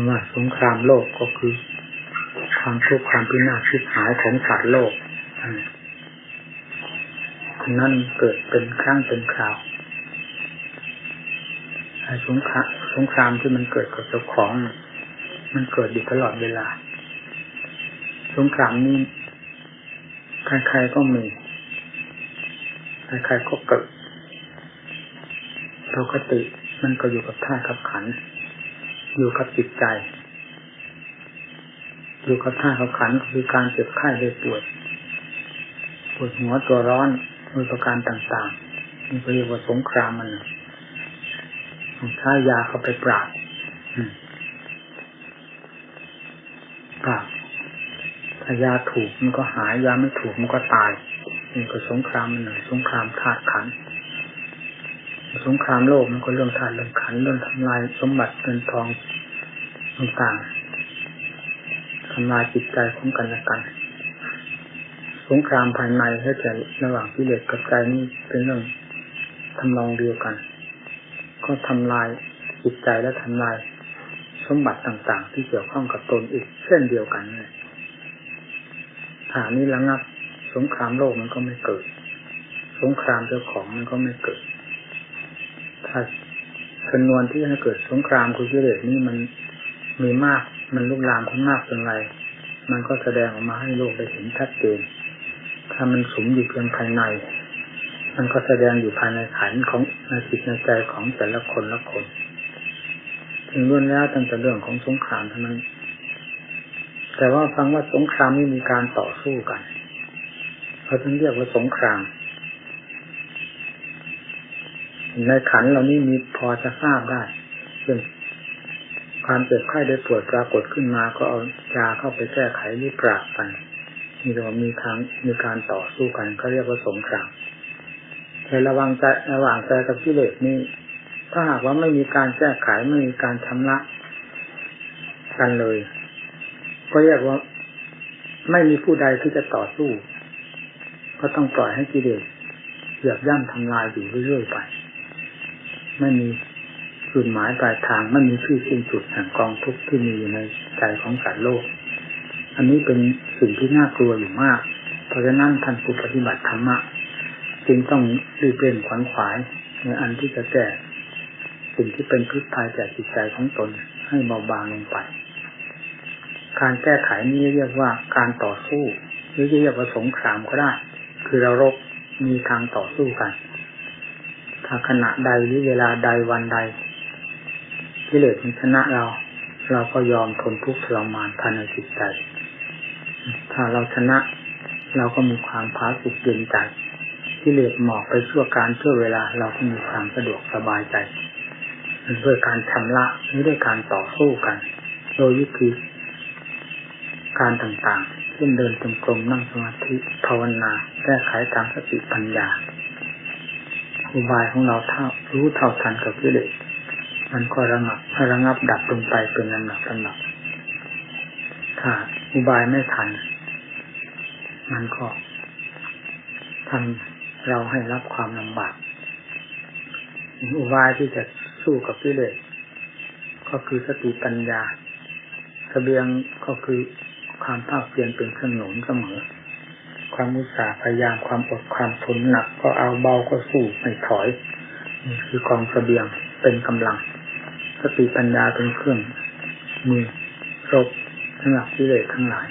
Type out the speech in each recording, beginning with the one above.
ำว่าสงครามโลกก็คือ ความทุกข์ความพินาศชิบหายของสัตว์โลกนั่นเกิดเป็นครั้งเป็นคราวสงครามสงครามที่มันเกิดกับเจ้าของ มันเกิดอยู่ตลอดเวลา สงครามนี้ใครๆก็มีใครๆก็เกิดปกติมันก็อยู่กับท่ากับขัน อยู่กับจิตใจ อยู่กับท่ากับขันคือการเจ็บไข้ได้ป่วยปวดหัวตัวร้อนมีประการต่างๆนี่เรียกว่าสงครามมันใช้ยาเข้าไปปราบปราบถ้ายาถูกมันก็หายยาไม่ถูกมันก็ตายนี่ก็สงครามมันหนึ่งสงครามธาตุขัน สงครามโลกมันก็เรื่องธาตุเรื่องขันเรื่องทำลายสมบัติเงินทองต่างๆทำลายจิตใจของกันและกัน สงครามภายในให้ใจระหว่างพิเลศกับใจนี่เป็นเรื่องทำลองเดียวกัน ก็ทำลายจิตใจและทำลายสมบัติต่างๆ ที่เกี่ยวข้องกับตนอีกเช่นเดียวกันเลยฐานนี้ระงับ สงครามโลกมันก็ไม่เกิด สงครามเจ้าของมันก็ไม่เกิด ถ้าจำนวนที่ให้เกิดสงครามคุกิเลสนี่มันมีมากมันลุกลามขึ้นมากเป็นไร มันก็แสดงออกมาให้โลกได้เห็นชัดเจน ถ้ามันสมอยู่เพียงภายใน มันก็แสดงอยู่ภายในขันของในจิตในใจของแต่ละคนละคนถึงล้วนแล้วตั้งแต่เรื่องของสงครามเท่านั้น แต่ว่าฟังว่าสงครามนี่มีการต่อสู้กัน เขาถึงเรียกว่าสงคราม ในขันเรานี่มีพอจะทราบได้เช่นความเจ็บไข้ได้ปวดปรากฏขึ้นมาก็เอายาเข้าไปแก้ไขหรือปราบกันมีแต่ว่ามีทางมีการต่อสู้กันก็เรียกว่าสงครามในระวังใจระหว่างใจกับกิเลสนี่ถ้าหากว่าไม่มีการแก้ไขไม่มีการชำระกันเลย ก็เรียกว่า ไม่มีผู้ใดที่จะต่อสู้ ก็ต้องปล่อยให้กิเลสเหยียบย่ำทำลายอยู่เรื่อยๆไป ไม่มีจุดหมายปลายทางไม่มีที่สิ้นสุดแห่งกองทุกข์ที่มีอยู่ในใจของสัตว์โลก อันนี้เป็นสิ่งที่น่ากลัวอยู่มาก เพราะฉะนั้นท่านผู้ปฏิบัติธรรมะจึงต้องรีบเร่งขวัญขวายในอันที่จะแก้สิ่งที่เป็นพิษภัยแก่จิตใจของตนให้เบาบางลงไป การแก้ไขนี้เรียกว่าการต่อสู้ หรือเรียกว่าสงครามก็ได้ คือเรารบมีทางต่อสู้กัน ขณะใดหรือเวลาใดวันใดกิเลสมันชนะเรา เราก็ยอมทนทุกข์ทรมานภายในจิตใจ ถ้าเราชนะ เราก็มีความผาสุกเย็นใจกิเลสหมอกไปชั่วการชั่วเวลา เราก็มีความสะดวกสบายใจด้วยการชำระหรือด้วยการต่อสู้กัน โดยวิธีการต่างๆช่นเดินจงกรมนั่งสมาธิภาวนาแก้ไขตามสติปัญญา อุบายของเราเท่ารู้เท่าทันกับกิเลสมันก็ระงับระงับดับลงไปเป็นลำดับลำดับถ้าอุบายไม่ทัน มันก็ทำเราให้รับความลำบากอุบายที่จะสู้กับกิเลสก็คือสติปัญญาเสบียงก็คือความภาคเพียรเป็นเครื่องหนุนเสมอ ความมุสาพยายามความอดความทนหนัก ก็เอาเบาก็สู้ไม่ถอยนี่คือกองสเสบียงเป็นกำลังสติปัญญาเป็นเครื่องมือรบสำหรับกิเลสทั้งหลาย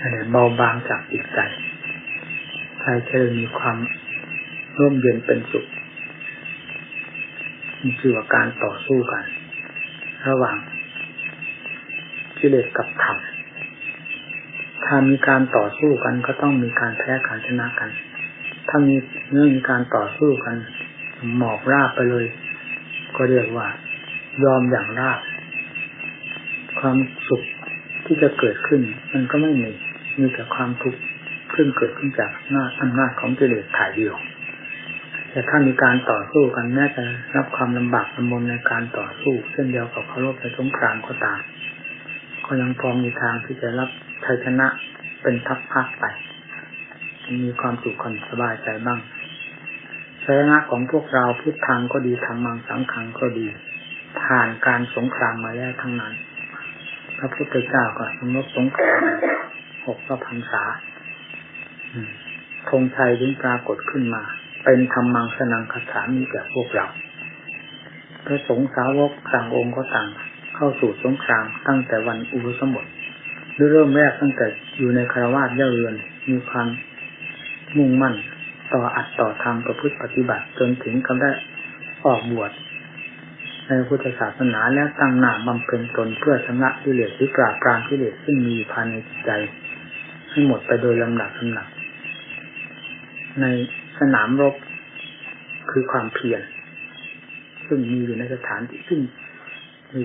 อะไรเบาบางจากจิตใจใจจะมีความร่มเย็นเป็นสุขนี่คือว่าการต่อสู้กัน ระหว่างกิเลสกับธรรม ถ้ามีการต่อสู้กันก็ต้องมีการแพ้การชนะกัน ถ้ามีเนื่องมีการต่อสู้กัน หมอบราบไปเลย ก็เรียกว่า ยอมอย่างราบ ความสุขที่จะเกิดขึ้น มันก็ไม่มี มีแต่ความทุกข์ซึ่งเกิดขึ้นจากหน้าอำนาจของกิเลสถ่ายเดียว แต่ถ้ามีการต่อสู้กันแม้จะรับความลำบากลำบนในการต่อสู้เช่นเดียวกับเคารพในสงครามก็ตาม ก็ยังพอมีทางที่จะรับชัยชนะเป็นทัพพักไป มีความสุขความสบายใจบ้างชัยชนะของพวกเราพุทธังก็ดีธรรมังสังขังก็ดี ผ่านการสงครามมาแล้วทั้งนั้น พระพุทธเจ้าก็สมรบสงครามหกพระพรรษาธงชัยถึงปรากฏขึ้นมา เป็นธรรมังสนังคาถามีแก่พวกเราพระสงฆ์สาวกต่างองค์ก็ต่าง เข้าสู่สงครามตั้งแต่วันอุปสมบทหรือเริ่มแรกตั้งแต่อยู่ในคารวาสเย่าเรือนมีความมุ่งมั่นต่ออัดต่อทำประพฤติปฏิบัติ จนถึงกำได้ออกบวชในพุทธศาสนาแล้วตั้งหน้าบำเพ็ญตนเพื่อชำระกิเลสหรือปราบปรามกิเลสซึ่งมีอยู่ภายในจิตใจ ให้หมดไปโดยลำดับลำดับในสนามรบคือความเพียรซึ่งมีอยู่ในสถานที่ซึ่งมี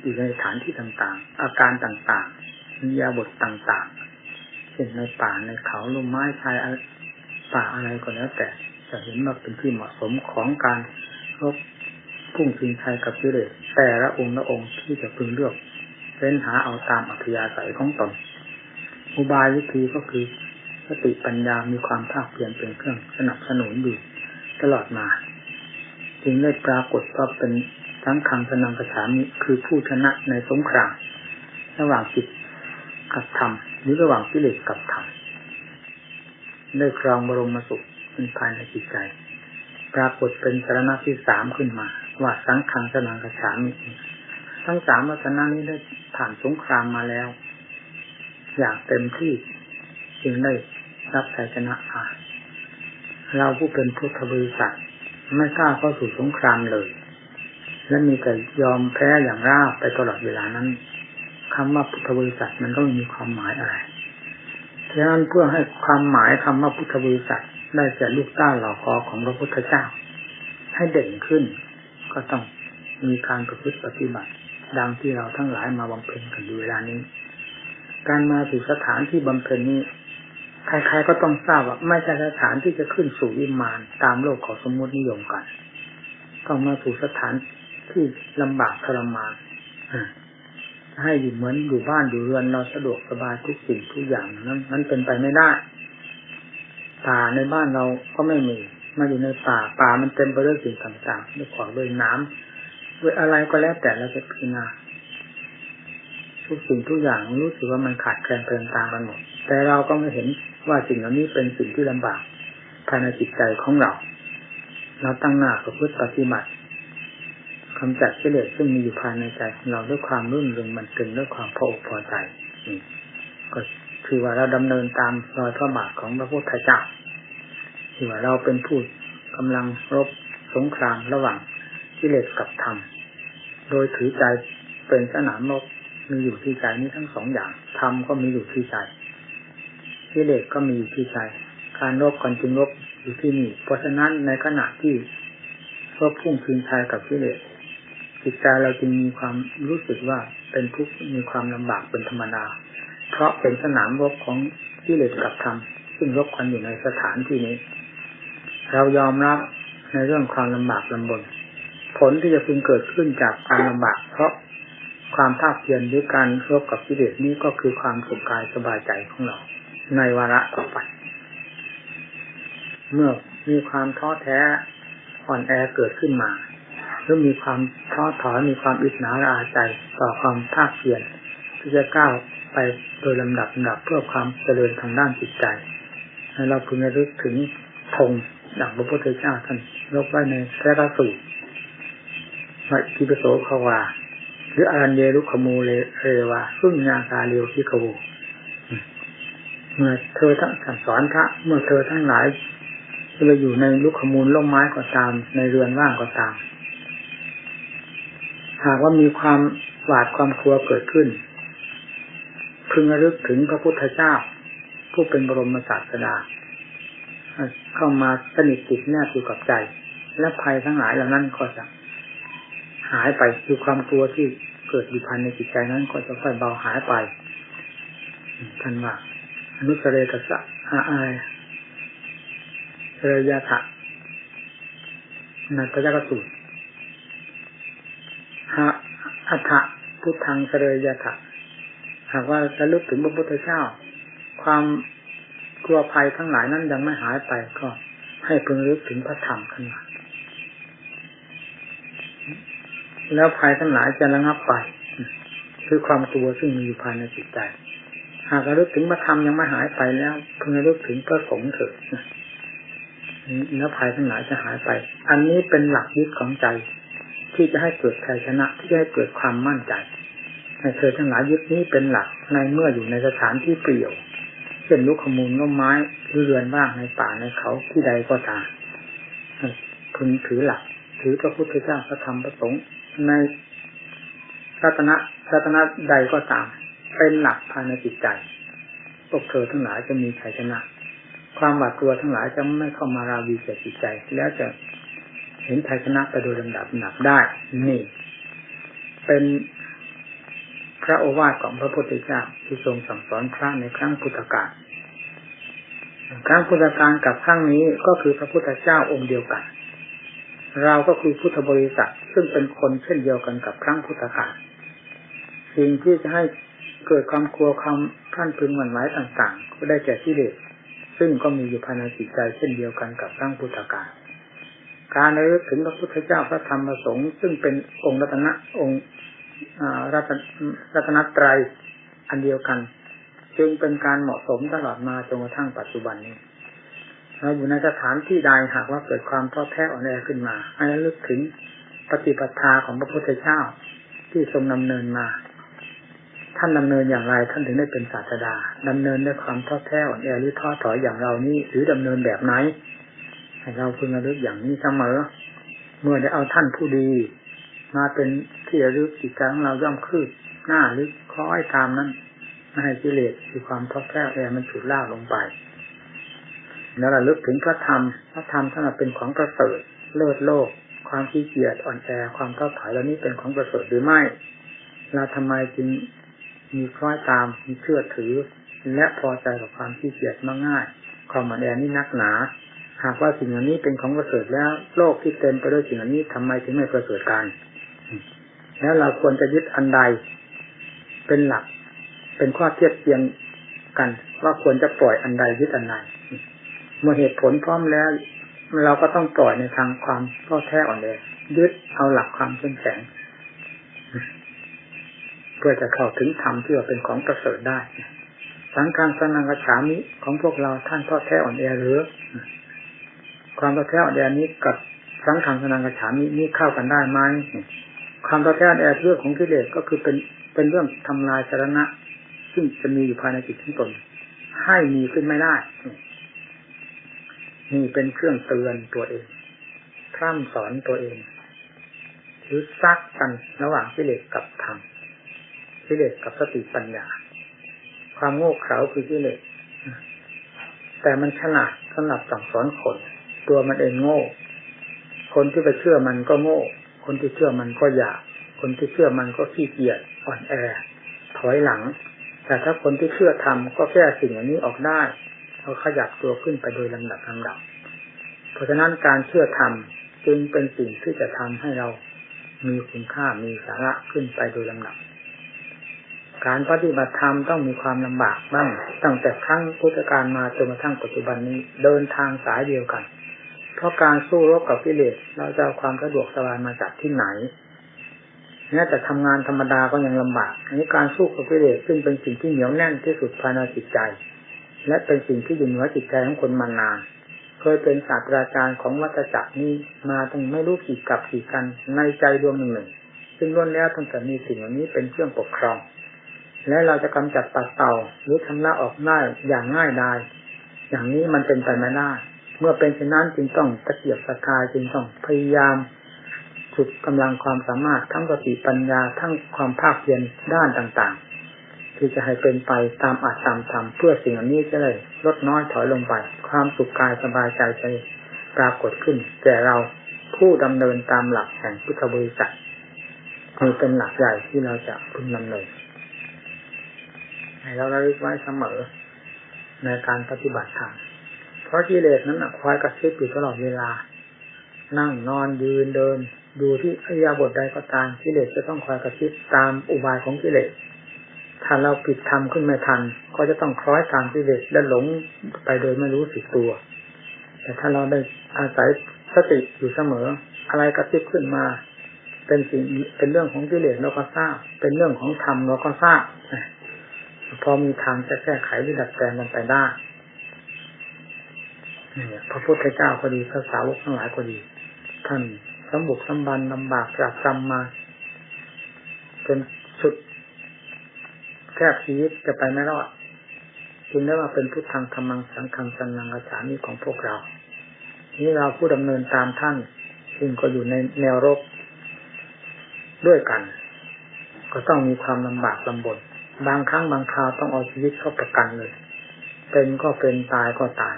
อยู่ในสถานที่ต่างๆ อาการต่างๆมียาบทต่างๆ เช่นในป่าในเขาลมไม้ชายป่าอะไรก็แล้ว แต่จะเห็นว่าเป็นที่เหมาะสมของการรบพุ่งชิงชัยกับกิเลสแต่ละองค์ละองค์ที่จะพึงเลือกเฟ้นหาเอาตามอัธยาศัยของตนอุบายวิธีก็คือสติปัญญามีความภาคเพียรเป็นเครื่องสนับสนุนอยู่ตลอดมา จึงได้ปรากฏว่าเป็น ทั้งคังสนังกระฉามิคือผู้ชนะในสงครามระหว่างจิตกับธรรมหรือระหว่างกิเลสกับธรรมได้ครองบรมสุขเป็นภายในจิตใจ ปรากฏเป็นสารณะที่สามขึ้นมา ว่าสังขังสนังกระฉามิทั้งสามวัฒนานี้ได้ผ่านสงครามมาแล้ว อย่างเต็มที่จึงได้รับชัยชนะมาเราผู้เป็นพุทธบริษัทไม่กล้าเข้าสู่สงครามเลย และมีแต่ยอมแพ้อย่างราบไปตลอดเวลานั้นคำว่าพุทธบริษัทมันต้องมีความหมายอะไรฉะนั้นเพื่อให้ความหมายคำว่าพุทธบริษัทได้แก่ลูกต้าหล่าคอของพระพุทธเจ้า ให้เด่นขึ้น ก็ต้องมีการประพฤติปฏิบัติ ดังที่เราทั้งหลายมาบำเพ็ญกันอยู่เวลานี้ การมาสู่สถานที่บำเพ็ญนี้ใครๆก็ต้องทราบว่าไม่ใช่สถานที่จะขึ้นสู่อิมานตามโลกของสมมตินิยมกัน ต้องมาสู่สถาน ที่ลำบากทรมานให้อยู่เหมือนอยู่บ้านอยู่เรือนเราสะดวกสบายทุกสิ่งทุกอย่างนั้นนั้นเป็นไปไม่ได้ป่าในบ้านเราก็ไม่มีมาอยู่ในป่าป่ามันเต็มไปด้วยสิ่งต่างๆด้วยขวางด้วยน้ำด้วยอะไรก็แล้วแต่เราจะพิจารณาทุกสิ่งทุกอย่างรู้สึกว่ามันขาดแคลนเพลินตามกันหมดแต่เราก็ไม่เห็นว่าสิ่งเหล่านี้เป็นสิ่งที่ลำบากภายในจิตใจของเรา เราตั้งหน้าประพฤติปฏิบัติ กำจัดกิเลสซึ่งมีอยู่ภายในใจของเราด้วยความรื่นเริงมันเกินด้วยความพออกพอใจก็คือว่าเราดำเนินตามรอยพระบาทของพระพุทธเจ้าคือว่าเราเป็นผู้กำลังรบสงครามระหว่างกิเลสกับธรรม โดยถือใจเป็นสนามรบมีอยู่ที่ใจนี้ทั้งสองอย่างธรรมก็มีอยู่ที่ใจกิเลสก็มีอยู่ที่ใจการรบกันจึงรบอยู่ที่นี่ เพราะฉะนั้นในขณะที่รบพุ่งพึงชัยกับกิเลส จิตใจเราจึงมีความรู้สึกว่าเป็นทุกข์มีความลำบากเป็นธรรมดา เพราะเป็นสนามรบของกิเลสกับธรรมซึ่งรบกันอยู่ในสถานที่นี้ เรายอมรับในเรื่องความลำบากลำบน ผลที่จะพึงเกิดขึ้นจากความลำบาก เพราะความภาคเพียรหรือการรบกับกิเลสนี้ก็คือความสุขกายสบายใจของเรา ในวาระต่อไป เมื่อมีความท้อแท้อ่อนแอเกิดขึ้นมา หรือมีความท้อถอยมีความอิจฉาอาใจต่อความภาคเพียรที่จะก้าวไปโดยลำดับลำดับเพื่อความเจริญทางด้านจิตใจให้เราพึงระลึกถึงธงดังพระพุทธเจ้าท่านยกไว้ในพระรสูตรว่าทิปโสขวาหรืออรัญเยรุขมูเลเรวาซึ่งยาคาเรียวที่ขวูเมื่อเธอทั้งสอนพระเมื่อเธอทั้งหลายเราอยู่ในลุกขมูลล่มไม้ก็ตาม ในเรือนว่างก็ตาม หากว่ามีความหวาดความกลัวเกิดขึ้น พึงระลึกถึงพระพุทธเจ้า ผู้เป็นบรมศาสดา เข้ามาสนิทติดแนบอยู่กับใจ และภัยทั้งหลายเหล่านั้นก็จะหายไปคือความกลัวที่เกิดอยู่ภายในจิตใจนั้นก็จะค่อยเบาหายไปท่านว่าอนุสเรกสะอาอายเรยาถะนัตยกสูตร หะอัฏฐพุทธังเสรยาถะหากว่าจะลึกถึงพระพุทธเจ้า ความกลัวภัยทั้งหลายนั้นยังไม่หายไปก็ให้พึงลึกถึงพระธรรมขึ้นมาแล้วภัยทั้งหลายจะระงับไป คือความกลัวซึ่งมีอยู่ภายในจิตใจ หากระลึกถึงพระธรรมยังไม่หายไปแล้วพึงระลึกถึงพระสงฆ์เถิดแล้วภัยทั้งหลายจะหายไป อันนี้เป็นหลักยึดของใจ ที่จะให้เกิดชัยชนะที่จะให้เกิดความมั่นใจในเธอทั้งหลายยึดนี้เป็นหลักในเมื่ออยู่ในสถานที่เปลี่ยวเช่นลูกขมูลล้มไม้หรือเรือนว่างในป่าในเขาที่ใดก็ตามพึงถือหลัก ถือพระพุทธเจ้าพระธรรมพระสงฆ์ในรัตนะรัตนะใดก็ตาม เป็นหลักภายในจิตใจพวกเธอทั้งหลายจะมีชัยชนะ ความหวาดกลัวทั้งหลายจะไม่เข้ามาราวีแก่จิตใจ แล้วจะ เห็นชัยชนะไปโดยลำดับหนับได้ นี่ เป็นพระโอวาทของพระพุทธเจ้าที่ทรงสั่งสอนพระในครั้งพุทธกาลครั้งพุทธกาลกับครั้งนี้ก็คือพระพุทธเจ้าองค์เดียวกัน เราก็คือพุทธบริษัทซึ่งเป็นคนเช่นเดียวกันกับครั้งพุทธกาลสิ่งที่จะให้เกิดความกลัวความท่านพึงหวั่นไหวต่างๆ ก็ได้แก่ที่เด็ดซึ่งก็มีอยู่ภายในจิตใจเช่นเดียวกันกับครั้งพุทธกาล การระลึกถึงพระพุทธเจ้าพระธรรมพระสงฆ์ซึ่งเป็นองค์รัตนะองค์รัตนตรัยอันเดียวกัน จึงเป็นการเหมาะสมตลอดมาจนกระทั่งปัจจุบันนี้เราอยู่ในสถานที่ใดหากว่าเกิดความท้อแท้อ่อนแอขึ้นมาให้ระลึกถึงปฏิปทาของพระพุทธเจ้าที่ทรงดำเนินมา ท่านดำเนินอย่างไรท่านถึงได้เป็นศาสดาดำเนินด้วยความท้อแท้อ่อนแอหรือท้อถอยอย่างเรานี้หรือดำเนินแบบไหน ให้เราพึงระลึกอย่างนี้เสมอ เมื่อได้เอาท่านผู้ดี มาเป็นที่ระลึกจิตใจของเราย่อมคืบหน้าลึกคล้อยตามนั้นไม่ให้กิเลสคือความท้อแท้แอมันฉุดล่าลงไป แล้วระลึกถึงพระธรรม พระธรรมท่านเป็นของประเสริฐเลิศโลก ความขี้เกียจอ่อนแอความท้อถอยเหล่านี้เป็นของประเสริฐหรือไม่ เราทำไมจึงมีคล้อยตามมีเชื่อถือ และพอใจกับความขี้เกียจมาง่ายความอ่อนแอนี่นักหนา หากว่าสิ่งเหล่านี้เป็นของประเสริฐแล้ว โลกที่เต็มไปด้วยสิ่งเหล่านี้ทำไมถึงไม่ประเสริฐกันแล้วเราควรจะยึดอันใดเป็นหลัก เป็นข้อเทียบเทียงกัน ว่าควรจะปล่อยอันใดยึดอันใดเมื่อเหตุผลพร้อมแล้ว เราก็ต้องปล่อยในทางความท้อแท้อ่อนแอยึดเอาหลักความเข้มแข็งเพื่อจะเข้าถึงธรรมที่ว่าเป็นของประเสริฐได้สังฆังสนังกระฉามิของพวกเราท่านท้อแท้อ่อนแอหรือ ความท้อแท้อ่แอนี้กับสังฆังสนังกระฉามินี่เข้ากันได้ไหมความท้อแท้แอเรื่องของกิเลสก็คือเป็นเป็นเรื่องทำลายสาระซึ่งจะมีอยู่ภายในจิตของตนให้มีขึ้นไม่ได้นี่เป็นเครื่องเตือนตัวเองพร่ำสอนตัวเองหรือซักกันระหว่างกิเลสกับธรรมกิเลสกับสติปัญญา ความโง่เขลาคือกิเลสแต่มันฉลาดสำหรับสั่งสอนคน ตัวมันเองโง่ คนที่ไปเชื่อมันก็โง่ คนที่เชื่อมันก็อยาก คนที่เชื่อมันก็ขี้เกียจอ่อนแอ ถอยหลัง แต่ถ้าคนที่เชื่อทำก็แก้สิ่งอันนี้ออกได้เขาขยับตัวขึ้นไปโดยลำดับลำดับ เพราะฉะนั้นการเชื่อทำจึงเป็นสิ่งที่จะทำให้เรามีคุณค่ามีสาระขึ้นไปโดยลำดับ การปฏิบัติธรรมต้องมีความลำบากบ้างตั้งแต่ครั้งพุทธกาลมาจนกระทั่งปัจจุบันนี้เดินทางสายเดียวกัน พราะการสู้รบกับกิเลสเราจะเอาความสะดวกสบายมาจากที่ไหนแม้แต่ทำงานธรรมดาก็ยังลำบากอันนี้การสู้กับกิเลสซึ่งเป็นสิ่งที่เหนียวแน่นที่สุดภายในจิตใจ และเป็นสิ่งที่อยู่เหนือจิตใจของคนมานาน เคยเป็นศาสตราจารย์ของวัฏจักรนี้มาตั้งไม่รู้กี่กับกี่กันในใจดวงหนึ่งหนึ่งซึ่งล้วนแล้วตั้งแต่มีสิ่งเหล่านี้เป็นเครื่องปกครอง และเราจะกำจัดปัดเต่าหรือทำละออกง่ายอย่างง่ายดายอย่างนี้มันเป็นไปไม่ได้ เมื่อเป็นเช่นนั้นจึงต้องตะเกียบตะกายจึงต้องพยายามสุดกำลังความสามารถทั้งสติปัญญาทั้งความภาคเพียรด้านต่างๆ ที่จะให้เป็นไปตามอัตตามธรรมเพื่อสิ่งนี้จะได้ลดน้อยถอยลงไป ความสุขกายสบายใจใจปรากฏขึ้นแก่เราผู้ดำเนินตามหลักแห่งพุทธบริษัทนี่เป็นหลักใหญ่ที่เราจะพึงดำเนินให้เราระลึกไว้เสมอในการปฏิบัติธรรม ราะกิเลสนั้นคอยกระซิบอยู่ตลอดเวลา นั่งนอนยืนเดิน ดูที่อริยบทใดก็ตามกิเลสจะต้องคอยกระซิบตามอุบายของกิเลสถ้าเราปิดทำขึ้นไม่ทัน ก็จะต้องคล้อยตามกิเลสและหลงไปโดยไม่รู้สึกตัว แต่ถ้าเราได้อาศัยสติอยู่เสมอ อะไรกระซิบขึ้นมา เป็นสิ่งเป็นเรื่องของกิเลสเราก็ทราบ เป็นเรื่องของธรรมเราก็ทราบพอมีทางจะแก้ไขหรือดัดแปลงมันไปได้ พระพุทธเจ้าก็ดีพระสาวกทั้งหลายก็ดี ท่านสมบุกสมบันลำบากจากกรรมมาจนสุดแค่ชีวิตจะไปไม่รอดจึงได้ว่าเป็นพุทธังธรรมังสังฆังสันนังอาสามีของพวกเรา นี่เราผู้ดำเนินตามท่านซึ่งก็อยู่ในแนวรบด้วยกัน ก็ต้องมีความลำบากลำบน บางครั้งบางคราวต้องเอาชีวิตเข้าประกันเลย เป็นก็เป็นตายก็ตาย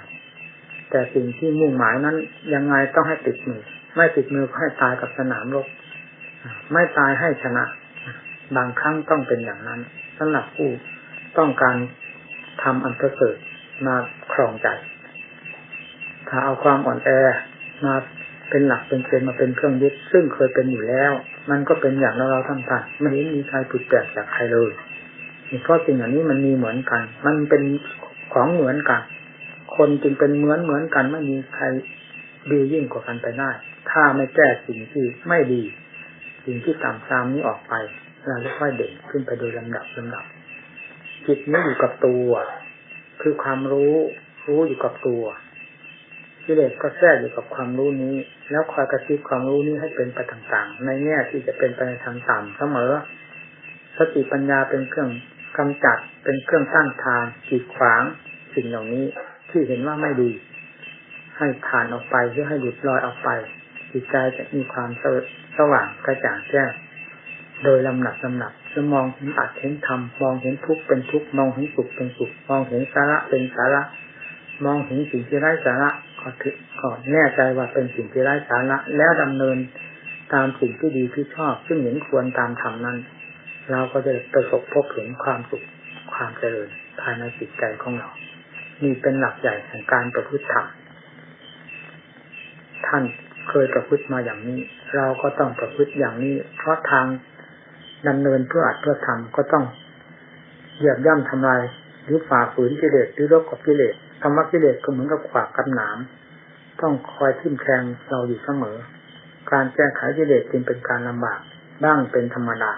แต่สิ่งที่มุ่งหมายนั้นยังไงต้องให้ติดมือ ไม่ติดมือก็ให้ตายกับสนามรบไม่ตายให้ชนะ บางครั้งต้องเป็นอย่างนั้นสำหรับผู้ต้องการทำอันประเสริฐมาครองใจ ถ้าเอาความอ่อนแอมาเป็นหลักเป็นเกณฑ์มาเป็นเครื่องยึด ซึ่งเคยเป็นอยู่แล้ว มันก็เป็นอย่างเราเราทั้งท่านไม่เห็นมีใครผิดแปลกจากใครเลยเพราะสิ่งอย่านี้มันมีเหมือนกัน มันเป็นของเหมือนกัน คนจึงเป็นเหมือนเหมือนกันไม่มีใครดียิ่งกว่ากันไปได้ ถ้าไม่แก้สิ่งที่ไม่ดี สิ่งที่ต่ำตามนี้ออกไป เราจะค่อยเด่นขึ้นไปโดยลำดับลำดับ จิตนี้อยู่กับตัว คือความรู้รู้อยู่กับตัวกิเลสก็แทรกอยู่กับความรู้นี้ แล้วคอยกระซิบความรู้นี้ให้เป็นไปต่างๆ ในแง่ที่จะเป็นไปในทางต่ำเสมอสติปัญญาเป็นเครื่องกำจัดเป็นเครื่องตั้งทางขีดขวางสิ่งเหล่านี้ ที่เห็นว่าไม่ดี ให้ผ่านออกไปเพื่อให้หลุดลอยออกไปจิตใจจะมีความสว่างกระจ่างแจ้งโดยลำหนับลำหนับจะมองเห็นอัดเห็นธรรมมองเห็นทุกข์เป็นทุกข์มองเห็นสุขเป็นสุขมองเห็นสาระเป็นสาระ มองเห็นสิ่งที่ไร้สาระก็ถือก็แน่ใจว่าเป็นสิ่งที่ไร้สาระ แล้วดำเนินตามสิ่งที่ดีที่ชอบ ซึ่งเห็นควรตามธรรมนั้น เราก็จะประสบพบเห็นความสุขความเจริญภายในจิตใจของเรา นี่เป็นหลักใหญ่แห่งการประพฤติธรรมท่านเคยประพฤติมาอย่างนี้ เราก็ต้องประพฤติอย่างนี้ เพราะทางดำเนินเพื่ออัดเพื่อทำก็ต้องเหยียบย่ำทำลายหรือฝ่าฝืนกิเลสหรือรบกับกิเลสธรรมกิเลสก็เหมือนกับขวากกับหนาม ต้องคอยทิ่มแทงเราอยู่เสมอ การแก้ไขกิเลสจึงเป็นการลำบากบ้างเป็นธรรมดา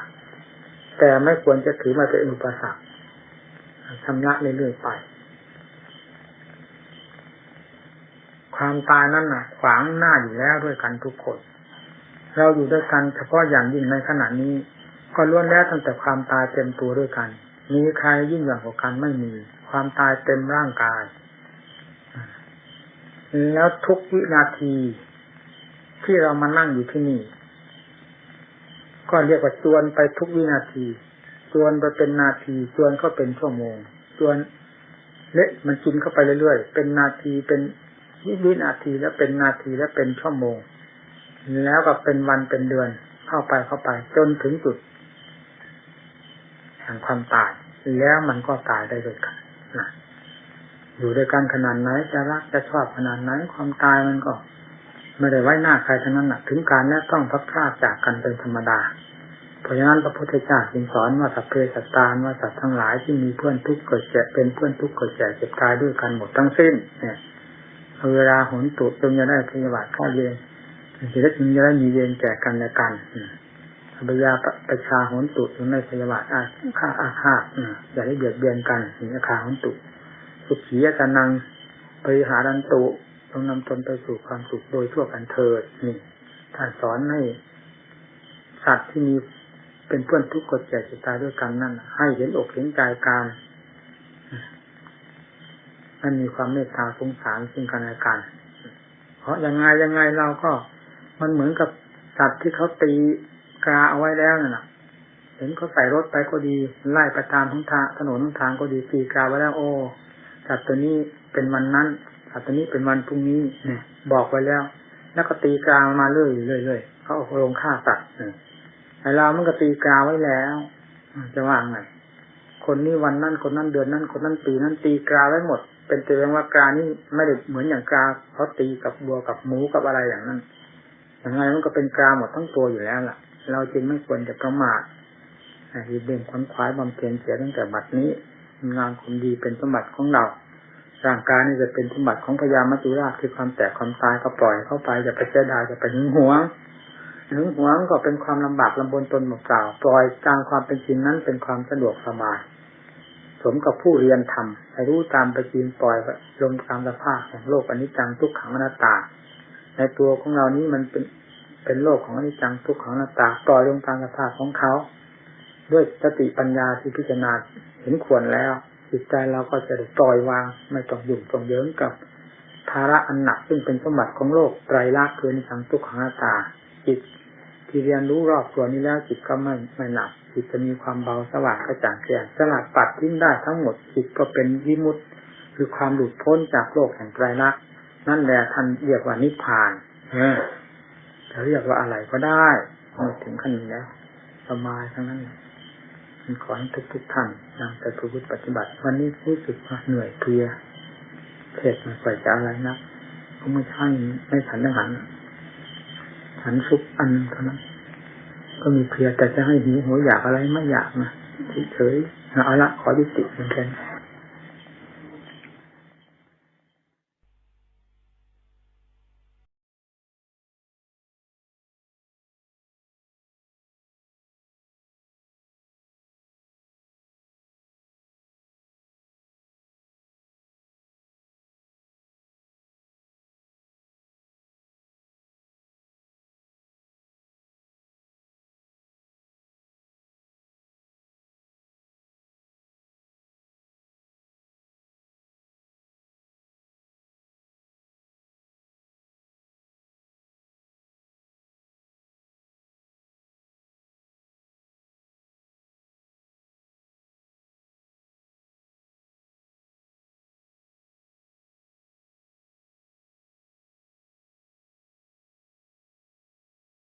แต่ไม่ควรจะถือมาเป็นอุปสรรคชำระเรื่อยๆไป ความตายนั่นน่ะ ขวางหน้าอยู่แล้วด้วยกันทุกคน เราอยู่ด้วยกันเฉพาะอย่างยิ่งในขณะนี้ ก็ล้วนแล้วตั้งแต่ความตายเต็มตัวด้วยกันมีใครยิ่งอย่งกว่ากันไม่มี ความตายเต็มร่างกาย แล้วทุกวินาที ที่เรามานั่งอยู่ที่นี่ ก็เรียกว่าจวนไปทุกวินาทีจวนไปเป็นนาทีจวนก็เป็นชั่วโมงจวนเละมันกินเข้าไปเรื่อยๆ เป็นนาทีเป็น วินาทีแล้วเป็นนาทีแล้วเป็นชั่วโมง แล้วก็เป็นวันเป็นเดือนเข้าไปเข้าไป จนถึงจุดแห่งความตาย แล้วมันก็ตายได้ด้วยกันนะอยู่ด้วยกันขนาดไหนจะรักจะชอบขนาดไหนความตายมันก็ ไม่ได้ไว้หน้าใครทั้งนั้นถึงการนี้ต้องพักพลาดจากกันเป็นธรรมดา เพราะฉะนั้นพระพุทธเจ้าจึงสอนว่าสัพเพสัตตาว่าสัตว์ทั้งหลายที่มีเพื่อนทุกข์เกิดแก่เป็นเพื่อนทุกข์เกิดแก่เจ็บตายด้วยกันหมดทั้งสิ้น เนี่ย เวลาหนตุจงจะได้พยาบาทข้าเย็นจะได้จึงจะได้มีเวรแก่กันและกันอภิยาประชาหนตุจงได้พยาบาทอาฆาอาฆาตอย่าได้เบียดเบียนกันสิอาคาหนตุสุขียตานังปริหารันตุต้องนำตนไปสู่ความสุขโดยทั่วกันเถิดนี่ท่านสอนให้สัตว์ที่มีเป็นเพื่อนทุกข์กดแก่จิตตายด้วยกันนั่นให้เห็นอกเห็นใจการ มันมีความเมตตาสงสารซึ่งกันและกัน เพราะยังไงยังไงเราก็มันเหมือนกับสัตว์ที่เขาตีกาเอาไว้แล้วนั่นแหะเห็นเขาใส่รถไปก็ดี ไล่ไปตามท้องทางถนนท้องทางก็ดีตีกาไว้แล้วโอ้สัตว์ตัวนี้เป็นวันนั้นสัตว์ตัวนี้เป็นวันพรุ่งนี้เนี่ย บอกไว้แล้ว แล้วก็ตีกามาเรื่อยเรื่อยเขาลงฆ่าสัตว์เนี่ยไอเรามันก็ตีกาไว้แล้ว จะว่าไงคนนี้วันนั้นคนนั้นเดือนนั้น คนนั้นปีนั้นตีกาไว้หมด เป็นตัวอย่างว่ากานี่ไม่ได้เหมือนอย่างกาเขาตีกับบัวกับหมูกับอะไรอย่างนั้นอย่างไรมันก็เป็นกาหมดทั้งตัวอยู่แล้วล่ะ เราจึงไม่ควรจะประมาทรีบเบ่งควนขวายบำเพ็ญเสียตั้งแต่บัดนี้งานคนดีเป็นสมบัติของเราร่างกายนี่จะเป็นสมบัติของพญามัจจุราชคือความแตกความตายก็ปล่อยเข้าไปอย่าไปเสียดายอย่าไปหึงหวงหึงหวงก็เป็นความลำบากลำบนตนหมดเปล่าปล่อยตามความเป็นจริงนั้นเป็นความสะดวกสบาย มกับผู้เรียนทำให้รู้ตามไปจริงปล่อยลงตามสภาพแห่งโลกอนิจจังทุกขังอนัตตา ในตัวของเรานี้มันเป็นเป็นโลกของอนิจจังทุกขังอนัตตาปล่อยลงตามสภาพของเขา ด้วยสติปัญญาที่พิจารณาเห็นควรแล้วจิตใจเราก็จะได้ปล่อยวางไม่ต้องยุ่งต้องเยิงกับภาระอันหนักซึ่งเป็นสมบัติของโลกไตรลักษณ์คือนิสังทุกขังอนัตตา จิตที่เรียนรู้รอบตัวนี้แล้วจิตก็ไม่ไม่หนัก จิตจะมีความเบาสว่างกระจ่างแจ้งสลัดปัดทิ้งได้ทั้งหมดจิตก็เป็นวิมุตติ คือความหลุดพ้นจากโลกแห่งไตรลักษณ์นั่นแหละท่านเรียกว่านิพพานเออจะเรียกว่าอะไรก็ได้มื่อถึงขั้นนี้แล้วสบายทั้งนั้นเลยขอให้ทุกทุกๆท่านนำไปประพฤติปฏิบัติ วันนี้รู้สึกว่าเหนื่อยเพลียเผ็ดม่ค่อยจะอะไรนักก็ไม่ใช่ไม่ฉันอาหารฉันซุปอันเท่านั้น ก็มีเพียแต่จะให้หิวหัวอยากอะไรไม่อยากนะเฉยๆเอาละขอยุติเพียงแค่นี้